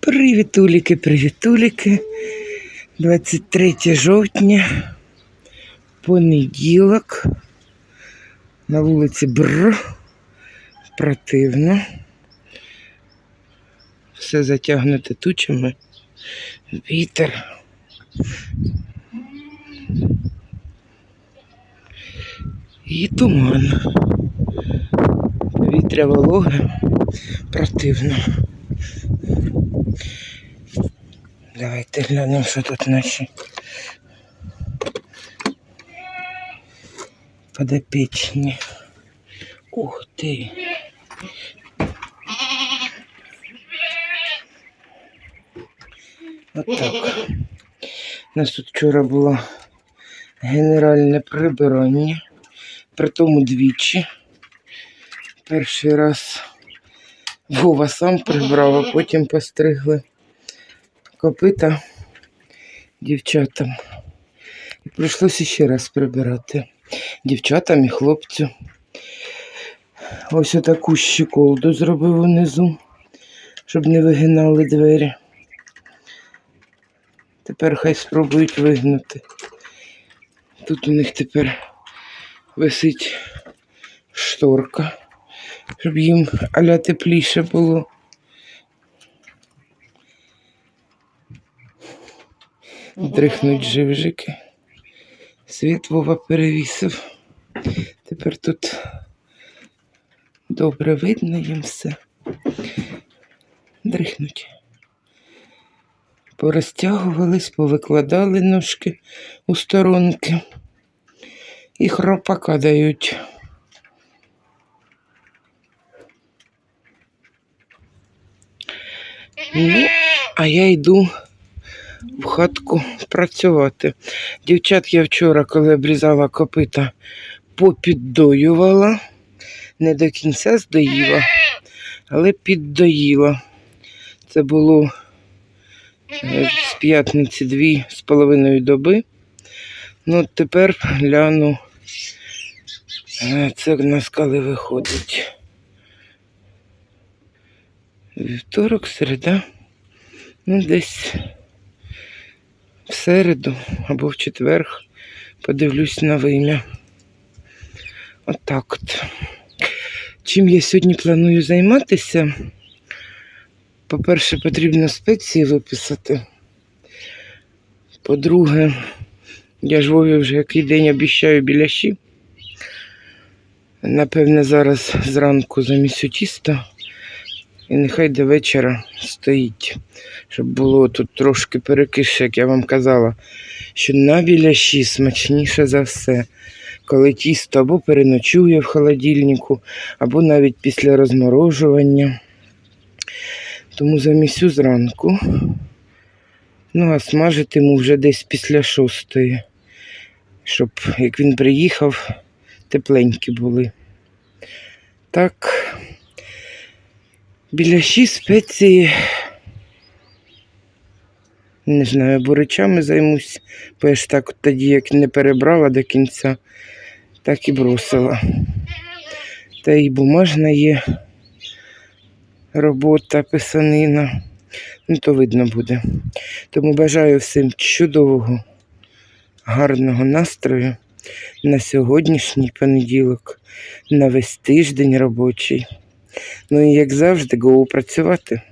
Привітуліки, привітуліки. 23 жовтня, понеділок. На вулиці Бр. Противно. Все затягнуте тучами. Вітер. І туман. Повітря вологе. Противно. Давайте глянемо, що тут наші подопічні. Ух ти. Отак. У нас тут вчора було генеральне прибирання, при тому двічі. Перший раз Вова сам прибрав, а потім постригли копита дівчатам. І прийшлося ще раз прибирати дівчатам і хлопцю. Ось отаку щеколду зробив унизу, щоб не вигинали двері. Тепер хай спробують вигнути. Тут у них тепер висить шторка, щоб їм аля тепліше було. Дрихнуть живжики. Світ Вова перевісив. Тепер тут добре видно їм все. Дрихнуть. Порозтягувались, повикладали ножки у сторонки і хропака дають. Ну, а я йду в хатку працювати. Дівчат я вчора, коли обрізала копита, попіддоювала. Не до кінця здоїла, але піддоїла. Це було з п'ятниці дві з половиною доби. Ну, тепер гляну. Е, Це в нас коли виходить. Вівторок, середа. Ну, десь в середу або в четверг подивлюсь на вим'я. Отак от. Чим я сьогодні планую займатися? По-перше, потрібно спеції виписати. По-друге, я ж Вові вже який день обіщаю біляші. Напевне, зараз зранку замісю тіста. І нехай до вечора стоїть, щоб було тут трошки перекише, як я вам казала, що на біляші смачніше за все, коли тісто або переночує в холодильнику, або навіть після розморожування. Тому замісю зранку. Ну, а смажитиму вже десь після шостої, щоб як він приїхав, тепленькі були. Так. Біляші спеції. Не знаю, буричами займусь, бо я ж так тоді, як не перебрала до кінця, так і бросила. Та і бумажна є робота, писанина. Ну, то видно буде. Тому бажаю всім чудового, гарного настрою на сьогоднішній понеділок, на весь тиждень робочий. Ну і як завжди, гоу працювати.